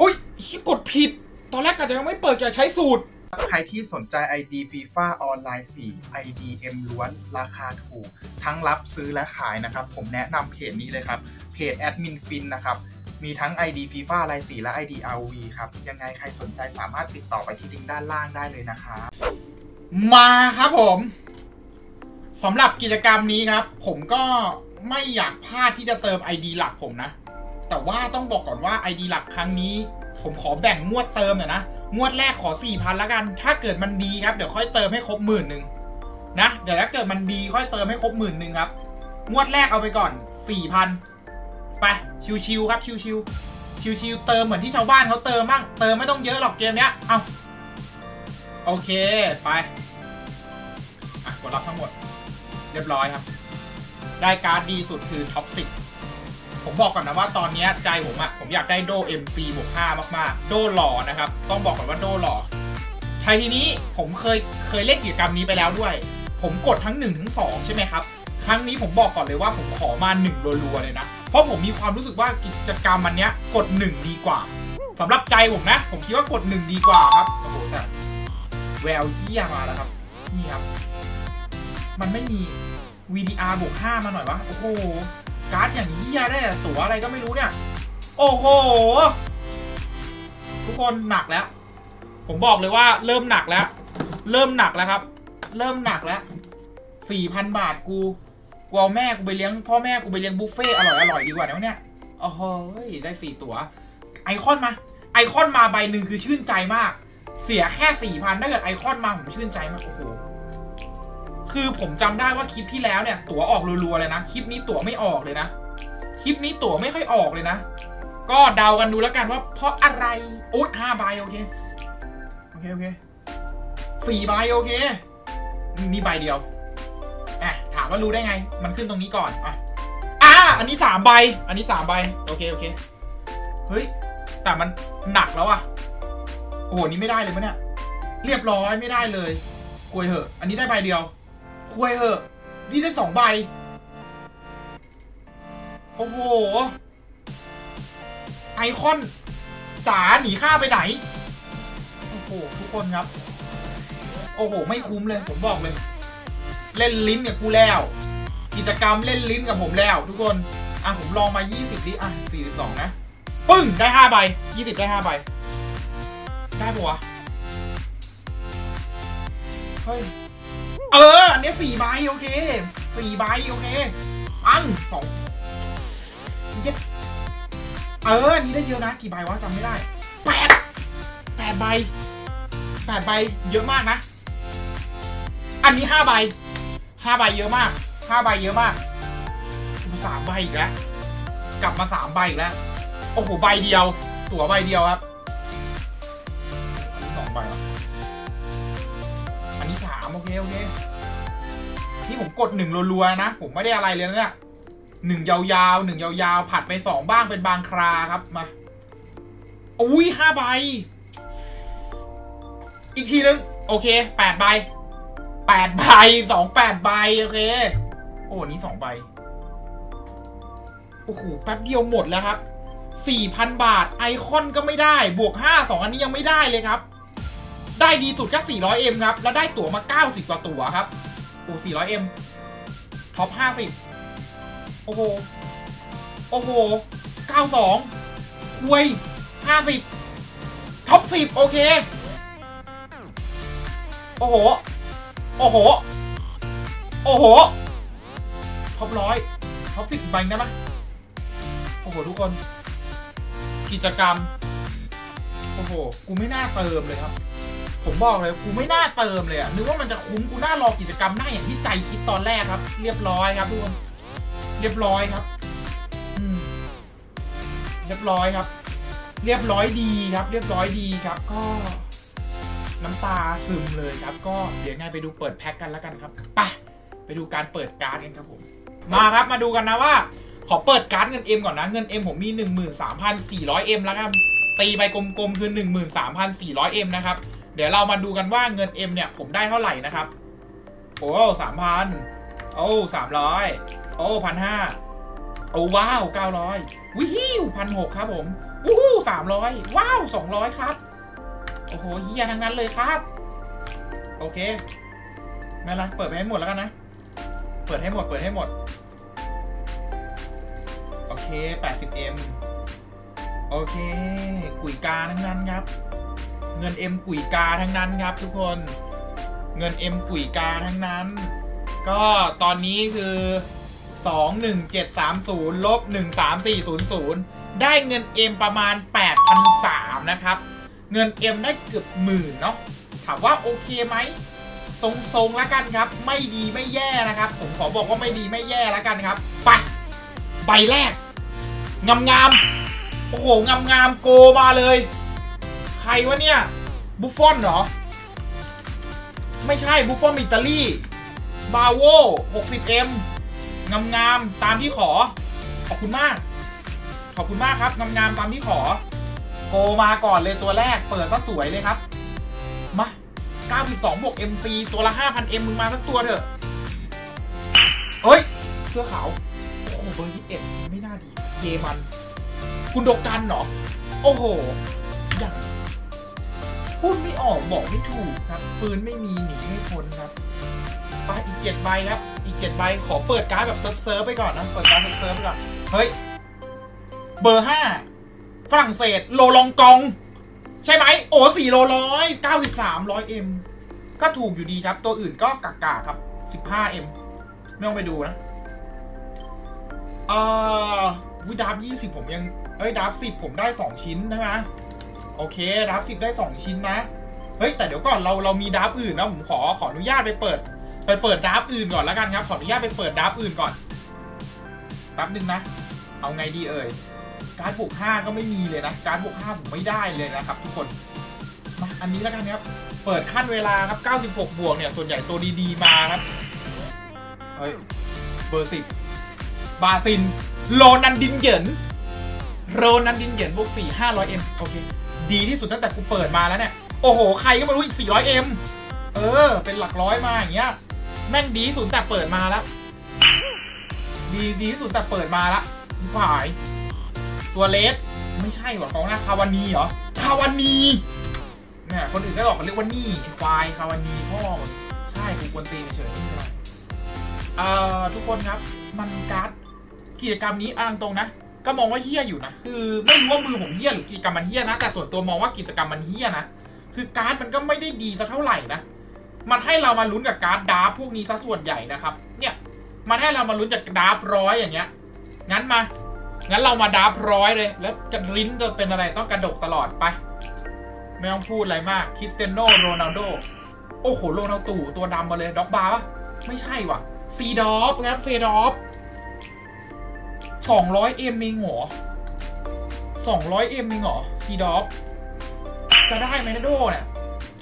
อุ้ยชิกดผิด ตอนแรกกะจะยังไม่เปิดจะใช้สูตร ใครที่สนใจ ID FIFA ออนไลน์ 4 ID M ล้วน ราคาถูก ทั้งรับซื้อและขายนะครับ ผมแนะนำเพจนี้เลยครับ เพจแอดมินฟินนะครับ มีทั้ง ID FIFA ออนไลน์4และ ID rv ครับ ยังไงใครสนใจสามารถติดต่อไปที่ลิงก์ด้านล่างได้เลยนะครับมาครับผมสำหรับกิจกรรมนี้ครับ ผมก็ไม่อยากพลาดที่จะเติม ID หลักผมนะ แต่ว่าต้องบอกก่อนว่า ID หลักครั้งนี้ ผมขอแบ่งงวดเติมหน่อยนะ งวดแรกขอ 4,000แล้วกัน ถ้าเกิดมันดีครับ เดี๋ยวค่อยเติมให้ครบหมื่นหนึ่งนะ เดี๋ยวถ้าเกิดมันดีค่อยเติมให้ครบหมื่นหนึ่งครับ งวดแรกเอาไปก่อน 4,000 ไป ชิวๆครับ ชิวๆ ชิวๆ เติมเหมือนที่ชาวบ้านเขาเติมมั่งเติมไม่ต้องเยอะหรอกเกมเนี้ย เอาโอเค ไป อะ กดรับทั้งหมด เรียบร้อยครับ ได้การ์ดดีสุดคือท็อปสิ ผมบอกก่อนนะว่าตอนนี้ใจผมอะผมอยากได้โด MC บวก5มากๆ โดหล่อนะครับ ต้องบอกก่อนว่าโดหล่อไทยทีนี้ผมเคยเคยเล่นกิจกรรมนี้ไปแล้วด้วย ผมกดทั้ง1ถึง2ใช่ไหมครับ ครั้งนี้ผมบอกก่อนเลยว่าผมขอมา1รัวๆเลยนะ เพราะผมมีความรู้สึกว่ากิจกรรมมันเนี้ยกด 1 ดีกว่าสำหรับใจผมนะ ผมคิดว่ากด 1 ดีกว่าครับโอ้โหแต่แววเฮียมาแล้วครับนี่ครับ มันไม่มี VDR บวก5มาหน่อยวะโอ้โห การ์ดอย่างเฮียได้แต่ตั๋วอะไรก็ไม่รู้เนี่ย โอ้โห ทุกคนหนักแล้ว ผมบอกเลยว่าเริ่มหนักแล้ว เริ่มหนักแล้วครับ เริ่มหนักแล้วสี่พันบาทกูกูเอาแม่กูไปเลี้ยงพ่อแม่กูไปเลี้ยงบุฟเฟ่อร่อยอร่อยดีกว่าเนี่ยโอ้โหได้สี่ตั๋วไอคอนมา ไอคอนมาใบหนึ่งคือชื่นใจมาก เสียแค่สี่พันถ้าเกิดไอคอนมาผมชื่นใจมากโอ้โห คือผมจำได้ว่าคลิปที่แล้วเนี่ยตั๋วออกรัวๆเลยนะ คลิปนี้ตั๋วไม่ออกเลยนะ คลิปนี้ตั๋วไม่ค่อยออกเลยนะ ก็เดากันดูแล้วกันว่าเพราะอะไรโอ๊ยห้าใบโอเค โอเค โอเคสี่ใบโอเคนี่ใบเดียวแอะถามว่ารู้ได้ไง มันขึ้นตรงนี้ก่อนอะอะอันนี้สามใบ อันนี้สามใบ โอเค โอเค เฮ้ย แต่มันหนักแล้วอะโอ้โห นี่ไม่ได้เลยมะเนี่ย เรียบร้อยไม่ได้เลยคุยเหอะ อันนี้ได้ใบเดียว คุยเหอะ นี่ได้สองใบ โอ้โห ไอคอนจ๋าหนีข้าไปไหน โอ้โห ทุกคนครับ โอ้โห ไม่คุ้มเลย ผมบอกเลย เล่นลิ้นกับกูแล้ว กิจกรรมเล่นลิ้นกับผมแล้ว ทุกคน อะ ผมลองมา 20ดิอะ 42 นะ ปึ้ง ได้ 5 ใบ 20 ได้ 5 ใบ ได้ปะวะ เฮ้ย ออ อันนี้สี่ใบโอเคสี่ใบโอเคปังสองเย็ดเอออันนี้ได้เยอะนะ กี่ใบวะจำไม่ได้แปดแปดใบแปดใบเยอะมากนะ อันนี้ห้าใบห้าใบเยอะมากห้าใบเยอะมากสามใบอีกแล้วกลับมาสามใบอีกแล้วโอ้โหใบเดียว ตั๋วใบเดียวครับสองใบวะอันนี้สาม โอเค โอเค นี่ผมกดหนึ่งรัวๆนะ ผมไม่ได้อะไรเลยนะเนี่ยหนึ่งยาวๆหนึ่งยาวๆผัดไปสองบ้างเป็นบางคราครับมาอุ้ยห้าใบ อีกทีนึง โอเคแปดใบแปดใบสองแปดใบโอเค โอ้นี่สองใบโอ้โหแป๊บเดียวหมดแล้วครับสี่พันบาทไอคอนก็ไม่ได้บวกห้าสองอันนี้ยังไม่ได้เลยครับ ได้ดีสุดแค่ 400M ครับ แล้วได้ตั๋วมา 90 กว่าตั๋วครับโอ้ 400M ท็อป 50 โอ้โห โอ้โห 92คุย50 ท็อป 10 โอเค โอ้โห โอ้โห โอ้โห ท็อปร้อยท็อปสิบใบได้ไหมโอ้โห ทุกคน กิจกรรม โอ้โห กูไม่น่าเติมเลยครับ ผมบอกเลยกูไม่น่าเติมเลยอะนึกว่ามันจะคุ้มกูน่ารอกิจกรรมหน้าอย่างที่ใจคิดตอนแรกครับ เรียบร้อยครับทุกคนเรียบร้อยครับเรียบร้อยครับ เรียบร้อยดีครับ เรียบร้อยดีครับ ก็น้ำตาซึมเลยครับ ก็เดี๋ยวไงไปดูเปิดแพ็คกันแล้วกันครับไปไปดูการเปิดการ์ดกันครับผม มาครับมาดูกันนะว่า ขอเปิดการ์ดเงิน M ก่อนนะ เงิน M ผมมี 13,400 M แล้วกันตีไปกลมๆคือ 13,400 M นะครับ เดี๋ยวเรามาดูกันว่าเงิน M เนี่ยผมได้เท่าไหร่นะครับ โอ้สามพันโอ้สามร้อยโอ้พันห้าโอ้ว้าวเก้าร้อยวิฮิวพันหกครับผมอู้สามร้อยว้าวสองร้อยครับ โอ้โหเฮียทั้งนั้นเลยครับ โอเคไม่เป็นไรเปิดไปให้หมดแล้วกันนะ เปิดให้หมด เปิดให้หมด โอเค 80M โอเค กุยกาทั้งนั้นครับ เงิน M กุยกาทั้งนั้นครับทุกคน เงิน M กุยกาทั้งนั้น ก็ตอนนี้คือ 21730ลบ13400 ได้เงิน M ประมาณ8,300นะครับ เงิน M ได้เกือบหมื่นเนาะ ถามว่าโอเคไหมทรงๆแล้วกันครับ ไม่ดีไม่แย่นะครับ ผมขอบอกว่าไม่ดีไม่แย่แล้วกันครับไปใบแรกงามๆโอ้โหงามๆโกมาเลย รวะเนี่ย บุฟฟอนเหรอ ไม่ใช่บุฟฟอนอิตาลี บาโว 60M งามงามตามที่ขอ ขอบคุณมาก ขอบคุณมากครับ งามงามตามที่ขอ โกมาก่อนเลยตัวแรก เปิดซะสวยเลยครับ มา 92 บวก MC ตัวละ 5,000M มึงมาสักตัวเถอะเฮ้ย เสื้อขาว โอ้โห เบอร์ 21 ไม่น่าดี เยมัน คุณโดกันเหรอ โอ้โห อย่าง พูดไม่ออกบอกไม่ถูกครับปืนไม่มีหนีไม่พ้นครับไปอีกเจ็ดใบครับ อีกเจ็ดใบขอเปิดการ์ดแบบเซิร์ฟเซิร์ฟไปก่อนนะ เปิดการ์ดเซิร์ฟเซิร์ฟไปก่อน เฮ้ย เบอร์ห้าฝรั่งเศสโลลองกอง ใช่ไหม โอ้สี่โลร้อยเก้าสิบสามร้อยเอ็มก็ถูกอยู่ดีครับ ตัวอื่นก็กากาครับสิบห้าเอ็มไม่ต้องไปดูนะเอ่อวิดาบยี่สิบผมยัง เอ้ยดาบสิบผมได้สองชิ้นใช่ไหม โอเคดาบสิบได้สองชิ้นนะ เฮ้ยแต่เดี๋ยวก่อนเราเรามีดาบอื่นนะผมขอขออนุญาตไปเปิด ไปเปิดดาบอื่นก่อนแล้วกันครับ ขออนุญาตไปเปิดดาบอื่นก่อนแป๊บนึงนะ เอาไงดีเอ่ย การบวก5ก็ไม่มีเลยนะ การบวก5ผมไม่ได้เลยนะครับทุกคน มาอันนี้แล้วกันครับ เปิดขั้นเวลาครับ 96 บวกเนี่ย ส่วนใหญ่ตัวดีๆมาครับ เฮ้ย เบอร์สิบบาซิน โรนันดินเหยิน โรนันดินเหยินบวก4 500M โอเค ดีที่สุดตั้งแต่กูเปิดมาแล้วเนี่ย โอ้โห ใครก็ไม่รู้อีก 400M เออ เป็นหลักร้อยมาอย่างเงี้ย แม่งดีที่สุดแต่เปิดมาแล้ว ดีดีที่สุดแต่เปิดมาแล้วผายตัวเลสไม่ใช่หรอกองหน้าคาวานีเหรอ คาวานีเนี่ยคนอื่นก็บอกกันเรียกว่านี่ไอ้ควายคาวานีพ่อใช่กูกวนตีเฉยๆไม่เป็นเอ่อทุกคนครับ มันการ์ดกิจกรรมนี้อ้างตรงนะ ก็มองว่าเฮี้ยอยู่นะ คือไม่รู้ว่ามือผมเฮี้ยหรือกิจกรรมมันเฮี้ยนะ แต่ส่วนตัวมองว่ากิจกรรมมันเฮี้ยนะ คือการ์ดมันก็ไม่ได้ดีสักเท่าไหร่นะ มันให้เรามาลุ้นกับการ์ดดาร์ฟพวกนี้ซะส่วนใหญ่นะครับ เนี่ย มันให้เรามาลุ้นจากดาร์ฟร้อยอย่างเงี้ย งั้นมา งั้นเรามาดาร์ฟร้อยเลย แล้วกระลิ้นจะเป็นอะไรต้องกระดกตลอดไป ไม่ต้องพูดอะไรมากคริสเตียโนโรนัลโด โอ้โห โรนัลตู่ตัวดำมาเลย ด็อกบาร์ปะไม่ใช่ว่ะซีดอฟครับซีดอฟ สองร้อยเอ็มเองเหรอสองร้อยเอ็มเองเหรอซีดอฟจะได้ไหมนะโดเนี่ย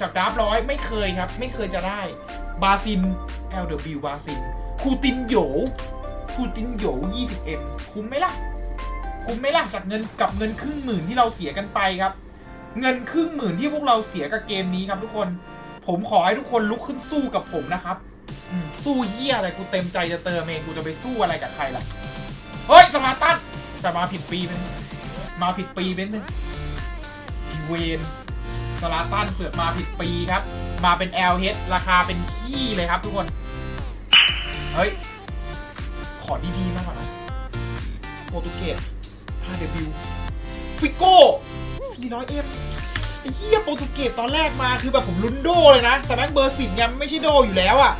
จากดาร์ฟร้อยไม่เคยครับ ไม่เคยจะได้ บาซิน LW บาซิน คูตินโยคูตินโหย 20M คุ้มไหมล่ะ คุ้มไหมล่ะจากเงินกับเงินครึ่งหมื่นที่เราเสียกันไปครับ เงินครึ่งหมื่นที่พวกเราเสียกับเกมนี้ครับทุกคน ผมขอให้ทุกคนลุกขึ้นสู้กับผมนะครับ สู้เหี้ยอะไรกูเต็มใจจะเติมเองกูจะไปสู้อะไรกับใครล่ะ เฮ้ยสมาร์ตันแต่มาผิดปีเป็นมาผิดปีเป็นนึงอีเวนสลาตันเสือกมาผิดปีครับ มาเป็น LH ราคาเป็นขี้เลยครับทุกคน เฮ้ย ขอดีๆมากกว่านะโปรตุเกสพาเดบิวฟิโก้ 400M ไอ้เหี้ยโปรตุเกสตอนแรกมาคือแบบผมลุ้นโดเลยนะ แต่แม่งเบอร์สิบยังไม่ใช่โดอยู่แล้วอะ่ะ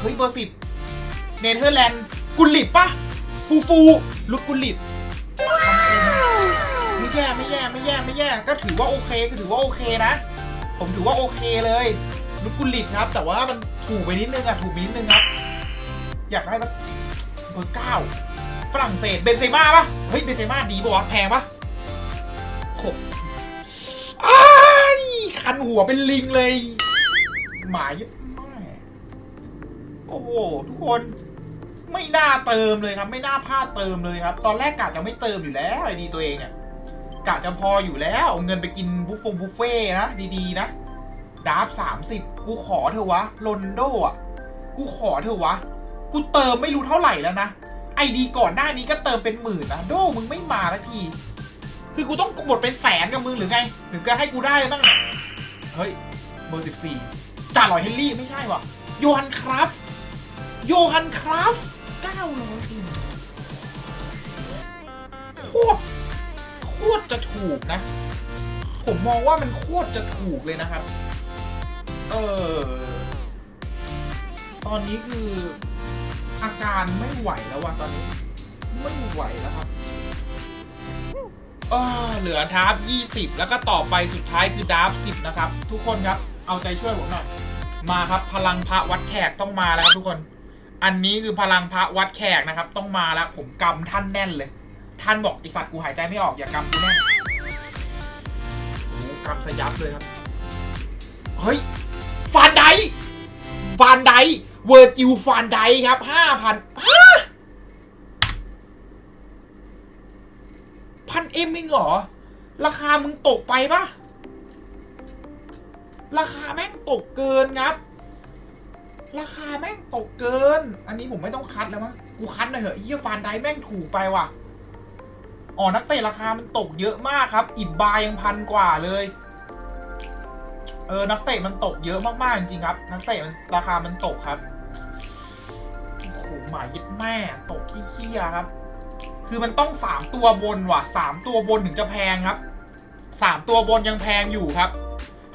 เฮ้ย เบอร์สิบเนเธอร์แลนด์ กุลิตปะฟูฟูลุกกุลิตไม่แย่ไม่แย่ไม่แย่ไม่แย่ ก็ถือว่าโอเคก็ถือว่าโอเคนะ ผมถือว่าโอเคเลยลุกกุลิตครับ แต่ว่ามันถูกไปนิดนึงอะถูกไปนิดนึงครับ อยากได้สักเบอร์เก้าฝรั่งเศสเบนเซม่าปะเฮ้ยเบนเซม่าดีปะวะแพงปะหกอ้ายคันหัวเป็นลิงเลย หมายึดแม่โอ้โห ทุกคน ไม่น่าเติมเลยครับ ไม่น่าพลาดเติมเลยครับ ตอนแรกกะจะไม่เติมอยู่แล้วไอ้ดีตัวเองเนี่ยกะจะพออยู่แล้วเอาเงินไปกินบุฟฟงบุฟเฟ่นะดีๆนะดาฟสามสิบกูขอเธอวะลอนโดอะกูขอเธอวะ กูเติมไม่รู้เท่าไหร่แล้วนะไอดีก่อนหน้านี้ก็เติมเป็นหมื่นนะโดมึงไม่มาละที คือกูต้องหมดเป็นแสนกับมึงหรือไงถึงจะให้กูได้บ้างเฮ้ยเบอร์สิบสี่จ่าลอยเฮลลี่ไม่ใช่วะโยฮันครับ โยฮันครับ 900อินโคตรโคตรจะถูกนะ ผมมองว่ามันโคตรจะถูกเลยนะครับ เออ ตอนนี้คืออาการไม่ไหวแล้วว่ะตอนนี้ ไม่ไหวแล้วครับเออเหลือทับ20 แล้วก็ต่อไปสุดท้ายคือดับ10 นะครับ ทุกคนครับ เอาใจช่วยผมหน่อย มาครับพลังพระวัดแขกต้องมาแล้วทุกคน อันนี้คือพลังพระวัดแขกนะครับ ต้องมาแล้วผมกำท่านแน่นเลย ท่านบอกไอสัตว์กูหายใจไม่ออกอย่ากำกูแน่นโอ้โหกำสยับเลยครับ เฮ้ยฟานไดฟานไดเวอร์จิวฟานไดครับห้าพันพันเอ็มเองเหรอ ราคามึงตกไปปะราคาแม่งตกเกินครับ ราคาแม่งตกเกิน อันนี้ผมไม่ต้องคัดแล้วมั้ง กูคัดหน่อยเหอะเฮียฟานไดแม่งถูกไปว่ะ อ๋อ นักเตะราคามันตกเยอะมากครับ อิบบายังพันกว่าเลย เออ นักเตะมันตกเยอะมากๆจริงครับ นักเตะมันราคามันตกครับ โอ้โหหมายึดแม่ ตกขี้เคี้ยครับ คือมันต้องสามตัวบนว่ะสามตัวบนถึงจะแพงครับสามตัวบนยังแพงอยู่ครับ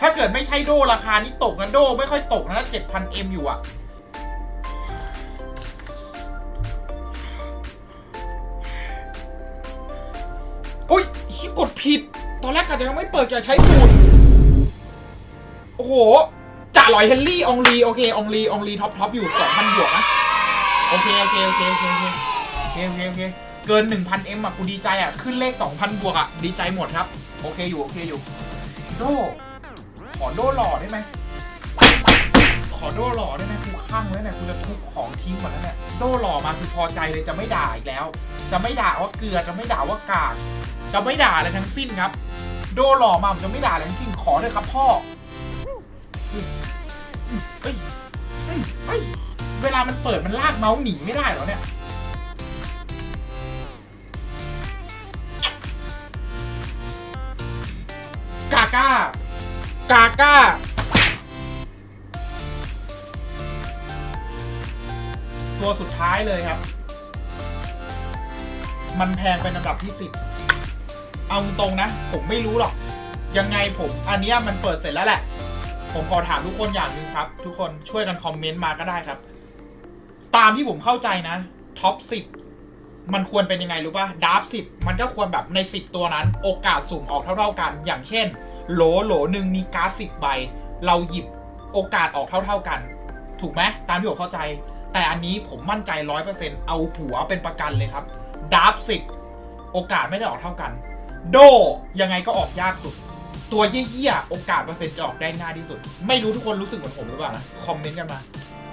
ถ้าเกิดไม่ใช่โดราคานี้ตกนะโดไม่ค่อยตกนะเจ็ดพันเอ็มอยู่อะอุ้ยที่กดผิด ตอนแรกอาจจะยังไม่เปิดจะใช้สูตรโอ้โหจ่าลอยเฮนรี่องลีโอเคองลีองลีท็อปท็อปอยู่สองพันบวกนะโอเคโอเคโอเคโอเคโอเคโอเคโอเคโอเคเกิน 1,000 M อะกูดีใจอะ ขึ้นเลข 2,000 บวกอะ ดีใจหมดครับ โอเคอยู่ โอเคอยู่โด ขอโดหล่อได้ไหมขอโดหล่อได้ไหมกูข้างแล้วเนี่ยกูจะทุบของทิ้งหมดแล้วเนี่ยโดหล่อมาคือพอใจเลยจะไม่ด่าอีกแล้ว จะไม่ด่าว่าเกลือจะไม่ด่าว่ากากจะไม่ด่าอะไรทั้งสิ้นครับ โดหล่อมาผมจะไม่ด่าอะไรทั้งสิ้นขอเลยครับพ่อเฮ้เฮ้เฮ้เวลามันเปิดมันลากเมาส์หนีไม่ได้หรอเนี่ย ก้า ตัวสุดท้ายเลยครับ มันแพงเป็นอันดับที่สิบเอาตรงนะ ผมไม่รู้หรอก ยังไงผม อันนี้มันเปิดเสร็จแล้วแหละ ผมขอถามทุกคนอย่างหนึ่งครับ ทุกคนช่วยกันคอมเมนต์มาก็ได้ครับ ตามที่ผมเข้าใจนะท็อปสิบมันควรเป็นยังไงรู้ป่ะดาร์ฟสิบมันก็ควรแบบในสิบตัวนั้น โอกาสสุ่มออกเท่าๆกัน อย่างเช่น โหลโหลหนึ่งมีการ์ดสิบใบ เราหยิบโอกาสออกเท่า ๆกัน ถูกไหมตามที่ผมเข้าใจ แต่อันนี้ผมมั่นใจร้อยเปอร์เซ็นต์เอาหัวเป็นประกันเลยครับดาร์ฟสิบโอกาสไม่ได้ออกเท่ากัน โดยังไงก็ออกยากสุด ตัวเหี้ยๆโอกาสเปอร์เซ็นต์จะออกได้ง่ายที่สุด ไม่รู้ทุกคนรู้สึกเหมือนผมหรือเปล่านะคอมเมนต์กันมา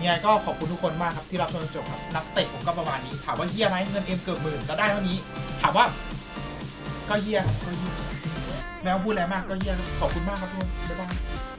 ยังไงก็ขอบคุณทุกคนมากครับที่รับชมจนจบครับนักเตะผมก็ประมาณนี้ ถามว่าเหี้ยไหมเงินเอ็มเกือบหมื่นก็ได้เท่านี้ ถามว่า ก็เหี้ยก็เหี้ย แม่พูดอะไรมากก็เฮียครับขอบคุณมากครับทุกคนบ๊ายบาย